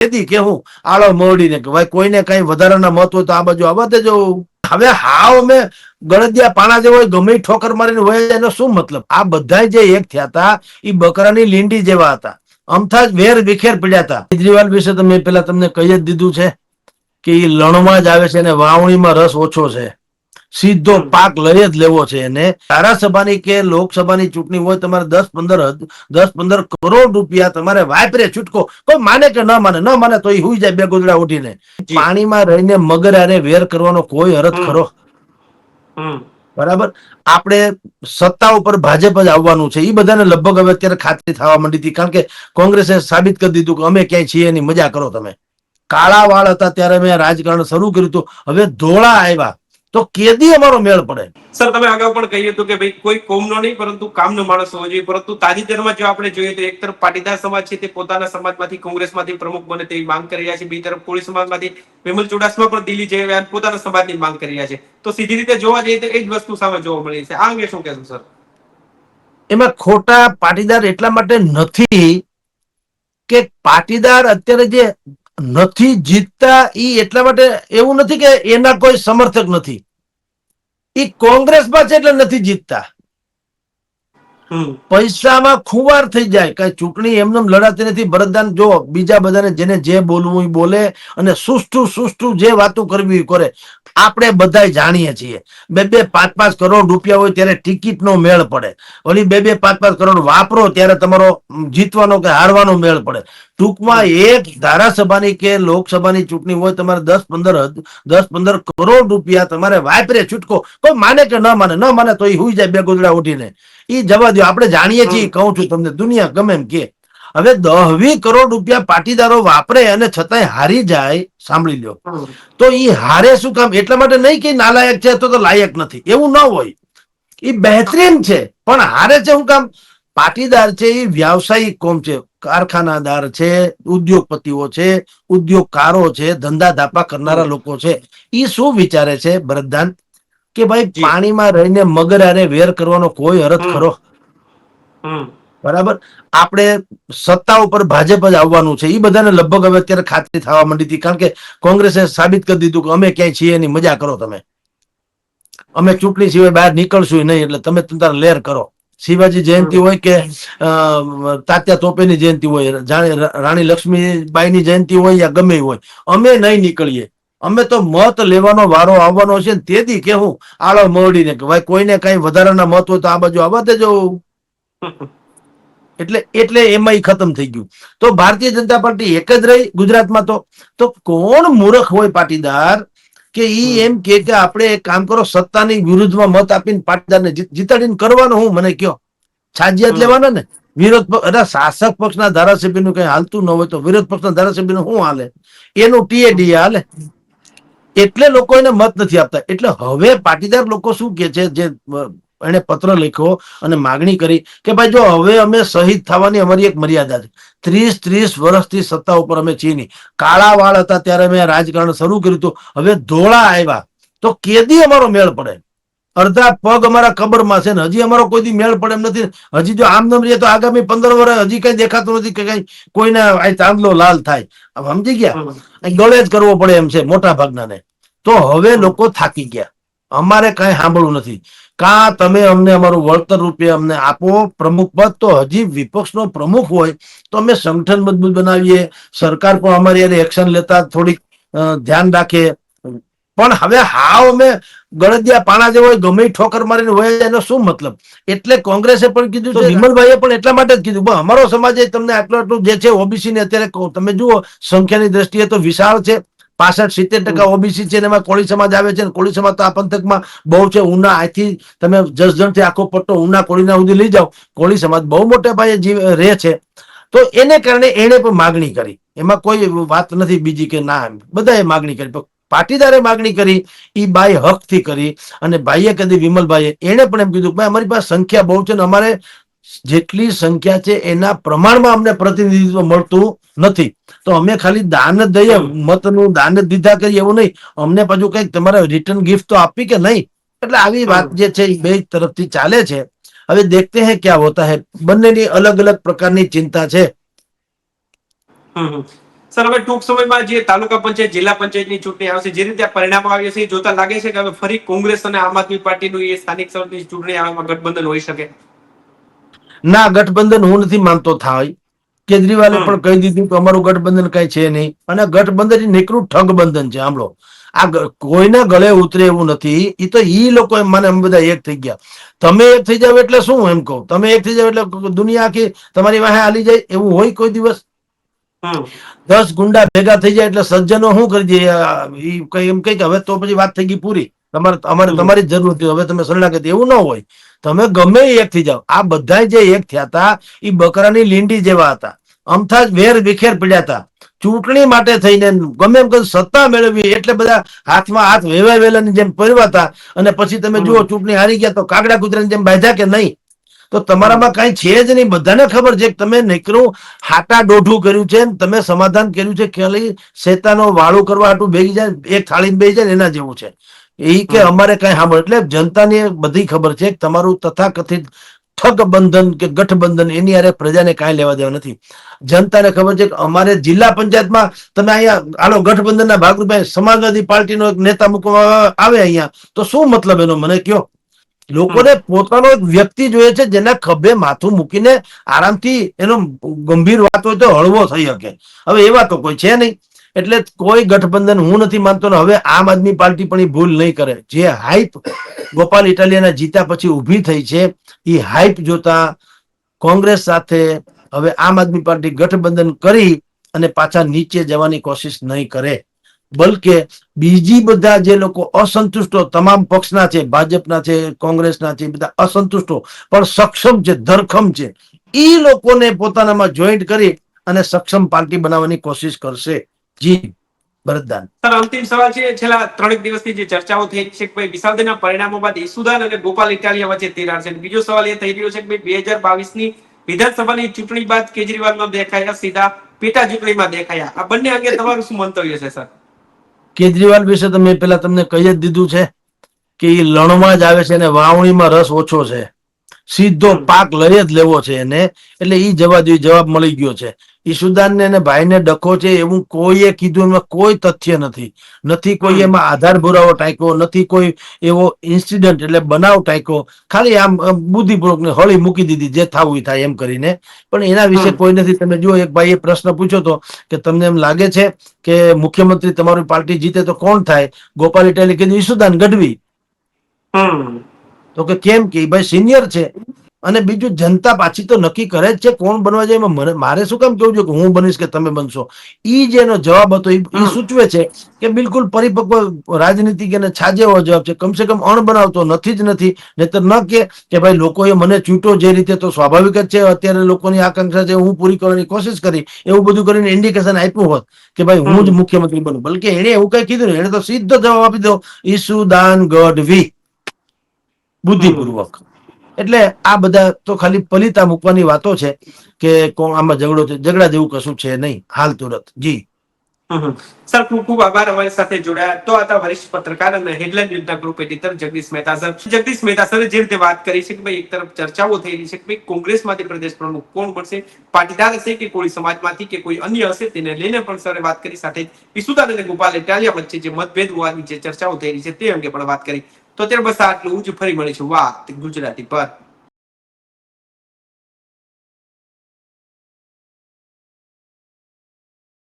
તેથી કે આળો મોડીને કે ભાઈ કોઈને કઈ વધારાના મત હોય તો આ બાજુ આવવા દેજો. હવે હાવ અમે ગળદિયા પાણા જેવો ગમે ઠોકર મારીને હોય એનો શું મતલબ? આ બધા જે એક થયા હતા એ બકરાની લીંડી જેવા હતા. અમથા જ વેર વિખેર પડ્યા હતા કેજરીવાલ વિશે તો મેં પેલા તમને કહી જ દીધું છે કે એ લણમાં જ આવે છે અને વાવણીમાં રસ ઓછો છે. સીધો પાક લઈ જ લેવો છે એને. ધારાસભાની કે લોકસભાની ચૂંટણી હોય તમારે દસ પંદર દસ પંદર કરોડ રૂપિયા તમારે વાપરે છૂટકો. કોઈ માને કે ન માને ન માને તો એ હુઈ જાય બે ગોદડા ઉઠીને. પાણીમાં રહીને મગર હારે વેર કરવાનો કોઈ અરજ ખરો? બરાબર? આપણે સત્તા ઉપર ભાજપ જ આવવાનું છે. એ બધાને લગભગ હવે અત્યારે ખાતરી થવા માંડી હતી. કારણ કે કોંગ્રેસે સાબિત કરી દીધું કે અમે ક્યાંય છીએ એની મજા કરો તમે. કાળા વાળ હતા ત્યારે મેં રાજકારણ શરૂ કર્યું હતું. હવે ધોળા આવ્યા. તો કેદી અમારો મેળ પડે. સર તમે અગાઉ પણ કહ્યું હતું કે ભાઈ કોઈ કોમનો નહીં પરંતુ કામનો માણસ હોવો જોઈએ. પરંતુ તાજેતરમાં જો આપણે જોઈએ તો એક તરફ પાટીદાર સમાજ છે તે પોતાના સમાજમાંથી કોંગ્રેસમાંથી પ્રમુખ બને તેવી માંગ કરી રહ્યા છે. બીજી તરફ કોળી સમાજમાંથી વિમલ ચુડાસમા પણ દિલ્હી જઈ રહ્યા પોતાના સમાજની માંગ કરી રહ્યા છે. તો સીધી રીતે જોવા જઈએ તો એ જ વસ્તુ સામે જોવા મળી છે. આ અંગે શું કહેશો સર? એમાં ખોટા પાટીદાર એટલા માટે નથી કે પાટીદાર અત્યારે જે નથી જીતતા એ એટલા માટે એવું નથી કે એના કોઈ સમર્થક નથી. એ કોંગ્રેસમાં છે એટલે નથી જીતતા. પૈસામાં ખુવાર થઈ જાય. કઈ ચૂંટણી એમને લડાતી નથી. ભરતદાન જો બીજા બધાને જેને જે બોલવું એ બોલે અને સુષ્ઠું સુષ્ઠું જે વાતો કરવી કરે. આપણે બધા જાણીએ છીએ. બે બે પાંચ પાંચ કરોડ રૂપિયા હોય ત્યારે ટિકિટ નો મેળ પડે. ઓલી બે બે પાંચ પાંચ કરોડ વાપરો ત્યારે તમારો જીતવાનો કે હારવાનો મેળ પડે. ટૂંકમાં એક ધારાસભાની કે લોકસભાની ચૂંટણી હોય તમારે દસ પંદર દસ પંદર કરોડ રૂપિયા તમારે વાપરે છૂટકો. કોઈ માને કે ન માને ન માને તો એ હુઈ જાય બે ગોદડા ઉઠીને. એ જવા દો આપણે જાણીએ છીએ કહું છું તમને દુનિયા ગમે એમ કે હવે દહવી કરોડ રૂપિયા પાટીદારો વાપરે અને છતાંય હારી જાય સાંભળી લ્યો. તો એ હારે શું કામ? એટલા માટે નહીં કે નાલાયક છે તો તો લાયક નથી. એવું ન હોય. એ બહેતરીન છે પણ હારે છે શું કામ? પાટીદાર છે એ વ્યાવસાયિક કોમ છે. કારખાનાદાર છે ઉદ્યોગપતિઓ છે ઉદ્યોગકારો છે ધંધા ધાપા કરનારા લોકો છે. એ શું વિચારે છે ભરતદાન? કે ભાઈ. પાણીમાં રહીને મગર અરે વેર કરવાનો કોઈ અરજ ખરો? બરાબર? આપણે સત્તા ઉપર ભાજપ જ આવવાનું છે. એ બધાને લગભગ હવે અત્યારે ખાતરી થવા માંડી હતી કારણ કે કોંગ્રેસે સાબિત કરી દીધું કે અમે ક્યાંય છીએ એની મજા કરો તમે. અમે ચૂંટણી સિવાય બહાર નીકળશું નહીં એટલે તમે તમારા લેર કરો. શિવાજી જયંતિ હોય કે તાત્યા તોપેની જયંતિ હોય જાણે રાણી લક્ષ્મીબાઈની જયંતિ હોય યા ગમે હોય અમે નહીં નીકળીએ. અમે તો મત લેવાનો વારો આવવાનો છે ને તેથી કે હું આળો મોડીને કે ભાઈ કોઈને કઈ વધારાના મત હોય તો આ બાજુ આવવા દેજો. એટલે એટલે એમાં ખતમ થઈ ગયું. તો ભારતીય જનતા પાર્ટી એક જ રહી ગુજરાતમાં તો. તો કોણ મૂર્ખ હોય પાટીદાર કે ઈ એમ કે કે આપણે એક કામ કરો સત્તાની વિરુદ્ધમાં મત આપીને પાટીદારને જીતાડીને કરવાનો હું? મને કયો. છાજિયાત લેવાના ને? વિરોધ અરે શાસક પક્ષના ધારાસભ્યનું કઈ હાલતું ન હોય તો વિરોધ પક્ષના ધારાસભ્યનું શું હાલે? એનું ટીએડી હાલે. એટલે લોકો એને મત નથી આપતા. એટલે હવે પાટીદાર લોકો શું કે છે? જે એણે પત્ર લખ્યો અને માગણી કરી કે ભાઈ જો હવે અમે શહીદ થવાની અમારી એક મર્યાદા છે. ત્રીસ ત્રીસ વર્ષથી સત્તા ઉપર અમે છીએ કાળા વાળ હતા ત્યારે અમે રાજકારણ શરૂ કર્યું હતું. હવે ધોળા આવ્યા. તો કેદી અમારો મેળ પડે? અડધા પગ અમારા કબરમાં છે ને હજી અમારો કોઈ દી મેળ પડે એમ નથી. હજી જો આમ નમ રહીએ તો આગામી પંદર વર્ષ હજી કઈ દેખાતું નથી કે કઈ કોઈને આ ચાંદલો લાલ થાય. સમજી ગયા. ગળે જ કરવો પડે એમ છે મોટા ભાગના ને તો હવે લોકો થાકી ગયા. અમારે કઈ સાંભળવું નથી. કાં તમે અમને અમારું વળતર રૂપે અમને આપો? પ્રમુખ પદ તો હજી વિપક્ષનો પ્રમુખ હોય તો અમે સંગઠન મજબૂત બનાવીએ. સરકાર પણ અમારી યારે એક્શન લેતા થોડીક ધ્યાન રાખે. પણ હવે હાવ અમે ગળદિયા પાણા જેવો હોય, ગમે ઠોકર મારીને હોય એનો શું મતલબ? એટલે કોંગ્રેસે પણ કીધું છે વિમલભાઈએ પણ એટલા માટે જ કીધું. અમારો સમાજ એ તમને આટલું આટલું જે છે ઓબીસી ને અત્યારે તમે જુઓ સંખ્યાની દ્રષ્ટિએ તો વિશાળ છે. પાસઠ સિત્તેર ટકા ઓબીસી છે એમાં કોળી સમાજ આવે છે કોળી સમાજ તો આ પંથકમાં બહુ છે ઉના અહીંથી તમે જસદણથી આખો પટ્ટો ઉના કોળીના સુધી લઈ જાઓ કોળી સમાજ બહુ મોટા પાયે જીવ રહે છે. તો એને કારણે એને પણ માગણી કરી. એમાં કોઈ વાત નથી બીજી કે ના બધાએ માગણી કરી. પણ પાટીદારે માગણી કરી એ બાઈ હકથી કરી. અને ભાઈએ કદી વિમલભાઈએ એને પણ એમ કીધું ભાઈ અમારી પાસે સંખ્યા બહુ છે ને અમારે જેટલી સંખ્યા છે એના પ્રમાણમાં અમને પ્રતિનિધિત્વ મળતું નથી. તો અમે ખાલી દાન જ દઈએ. મતનું દાન દીધા કરીએ એવું નહીં. અમને પાછું કંઈક તમારે રિટર્ન ગિફ્ટ તો આપી કે નહીં? એટલે આવી વાત જે છે એ બે તરફથી ચાલે છે. હવે દેખતે હે ક્યાં હોતા હૈ? બંનેની અલગ અલગ પ્રકારની ચિંતા છે. સર, હવે ટૂંક સમયમાં જે તાલુકા પંચાયત, જિલ્લા પંચાયતની ચૂંટણી આવશે, જે રીતે પરિણામ આવ્યા છે જોતા લાગે છે કે હવે ફરી કોંગ્રેસ અને આમ આદમી પાર્ટીનું એ સ્થાનિક સ્વરાજની ચૂંટણી આવવામાં ગઠબંધન હોઈ શકે? ના ગઠબંધન હું નથી માનતો થાય. કેજરીવાલે પણ કહી દીધું કે અમારું ગઠબંધન કઈ છે નહીં. અને ગઠબંધન નીકળું ઠગ બંધન છે સાંભળો. આ કોઈના ગળે ઉતરે એવું નથી. એ તો ઈ લોકો એમ મને અમે બધા એક થઈ ગયા. તમે એક થઈ જાવ એટલે શું એમ કહું? તમે એક થઈ જાવ એટલે દુનિયા આખી તમારી વાહે હાલી જાય એવું હોય કોઈ દિવસ? દસ ગુંડા ભેગા થઈ જાય એટલે સજ્જનો શું કરી દે? કઈ એમ કઈ કે હવે તો પછી વાત થઈ ગઈ પૂરી. તમારે અમારે તમારી જરૂર હતી હવે તમે શરણાગતિ એવું ન હોય. તમે ગમે એક થઈ જાઓ. આ બધા જે એક થયા હતા એ બકરાની લીંડી જેવા હતા. અમથા જ વેર વિખેર પડ્યા હતા. ચૂંટણી માટે થઈને ગમે એમ કે સત્તા મેળવી એટલે બધા હાથમાં હાથ વેવા વેલાની જેમ પરવા હતા. અને પછી તમે જુઓ ચૂંટણી હારી ગયા તો કાગડા કૂતરાની જેમ બાંધ્યા કે નહીં? તો તમારામાં કઈ છે જ નહીં. બધાને ખબર છે કે તમે નીકળું હાટા ડોઢું કર્યું છે તમે સમાધાન કર્યું છે ખાલી શેતાનો વાળું કરવા હાટું ભેગી જાય એક થાળી બેસી જાય ને એના જેવું છે. એ કે અમારે કઈ સાંભળ એટલે જનતાને બધી ખબર છે તમારું તથાકથિત ઠગ બંધન કે ગઠબંધન એની અરે પ્રજાને કાંઈ લેવા દેવા નથી. જનતાને ખબર છે કે અમારે જિલ્લા પંચાયતમાં તમે અહીંયા આલો ગઠબંધનના ભાગરૂપે સમાજવાદી પાર્ટીનો એક નેતા મૂકવા આવે અહીંયા તો શું મતલબ એનો? મને કયો લોકોને પોતાનો એક વ્યક્તિ જોઈએ છે જેના ખભે માથું મૂકીને આરામથી એનો ગંભીર વાત હોય તો હળવો થઈ શકે. હવે એવા તો કોઈ છે નહીં. એટલે કોઈ ગઠબંધન હું નથી માનતો ને હવે આમ આદમી પાર્ટી પણ ભૂલ નહીં કરે. જે હાઈપ ગોપાલ ઇટાલિયાના જીતા પછી ઊભી થઈ છે એ હાઈપ જોતા કોંગ્રેસ સાથે હવે આમ આદમી પાર્ટી ગઠબંધન કરી અને પાછા નીચે જવાની કોશિશ નહીં કરે. બલકે બીજી બધા જે લોકો અસંતુષ્ટો તમામ પક્ષના છે, ભાજપના છે, કોંગ્રેસના છે બધા અસંતુષ્ટો, પણ સક્ષમ છે, ધરખમ છે એ લોકોને પોતાનામાં જોઈન્ટ કરી અને સક્ષમ પાર્ટી બનાવવાની કોશિશ કરશે. જી ભરતદાન. સર અંતિમ સવાલ છે છેલ્લા ત્રણેક દિવસથી જે ચર્ચાઓ થઈ છે કે ભાઈ પરિણામો બાદ ઈસુદાન અને ગોપાલ ઇટાલિયા વચ્ચે તિરાડ છે. બીજો સવાલ એ થઈ રહ્યો છે કે બે હજાર બાવીસની વિધાનસભાની ચૂંટણી બાદ કેજરીવાલ નો દેખાયા સીધા પેટા ચૂંટણીમાં દેખાયા. આ બંને અંગે તમારું શું મંતવ્ય છે સર? કેજરીવાલ વિશે તો મેં પેલા તમને કહી જ દીધું છે કે એ લણવા જ આવે છે અને વાવણીમાં રસ ઓછો છે. સીધો પાક લઈ જ લેવો છે એને. એટલે એ જવા દે જવાબ મળી ગયો છે. ઈશુદાન ને એને ભાઈને ડખો છે એવું કોઈએ કીધું એમાં કોઈ તથ્ય નથી. નથી કોઈ એમાં આધાર ભુરાવો ટાંક્યો નથી કોઈ એવો ઇન્સિડન્ટ એટલે બનાવ ટાંક્યો. ખાલી આમ બુદ્ધિપૂર્વક ને હળી મૂકી દીધી જે થવું થાય એમ કરીને. પણ એના વિશે કોઈ નથી. તમે જુઓ એક ભાઈએ પ્રશ્ન પૂછ્યો તો કે તમને એમ લાગે છે કે મુખ્યમંત્રી તમારી પાર્ટી જીતે તો કોણ થાય? ગોપાલ ઇટાલી કીધું ઈશુદાન ગઢવી. તો કે કેમ કે ભાઈ સિનિયર છે. અને બીજું જનતા પાછી તો નક્કી કરે જ છે કોણ બનવા જાય એમાં મારે શું કામ કેવું છે કે હું બનીશ કે તમે બનશો? ઈ જેનો જવાબ હતો. એ. સૂચવે છે કે બિલકુલ પરિપક્વ રાજનીતિક અને છાજે એવો જવાબ છે. કમસે કમ અણ બનાવતો નથી જ નથી. નહીતર ન કે કે ભાઈ લોકોએ મને ચૂંટો જે રીતે તો સ્વાભાવિક જ છે. અત્યારે લોકોની આકાંક્ષા છે હું પૂરી કરવાની કોશિશ કરી એવું બધું કરીને ઇન્ડિકેશન આપ્યું હોત કે ભાઈ હું જ. મુખ્યમંત્રી બનું. બલકે એણે એવું કઈ કીધું એણે એને તો સીધો જવાબ આપી દો ઈસુદાન ગઢવી. બુદ્ધિપૂર્વક. એટલે આ બધા તો ખાલી પલિતા મૂકવાની વાતો છે કે કોણ આમાં ઝઘડો છે. ઝઘડા જેવું કશું છે નહીં. હાલ તુરત. જી. સર, ખૂબ ખૂબ આભાર અમારી સાથે જોડાયા. તો આ વરિષ્ઠ પત્રકાર અને headline ન્યૂઝના group editor Jagdish Mehta sir. Jagdish Mehta સરે જે રીતે વાત કરી છે કે ભાઈ એક તરફ ચર્ચાઓ થઈ છે કે ભાઈ કોંગ્રેસમાંથી પ્રદેશ પ્રમુખ કોણ બનશે? પાટીદાર હશે કે કોઈ સમાજમાંથી કે કોઈ અન્ય હશે? તેને લઈને પણ સરે વાત કરી. સાથે ઈસુદાન અને ગોપાલ ઇટાલિયા વચ્ચે જે મતભેદ હોવાની જે ચર્ચાઓ રહી છે તે અંગે પણ વાત કરી. તો અત્યારે બસ આટલું જ ફરી મળીશું. વાત ગુજરાતી પર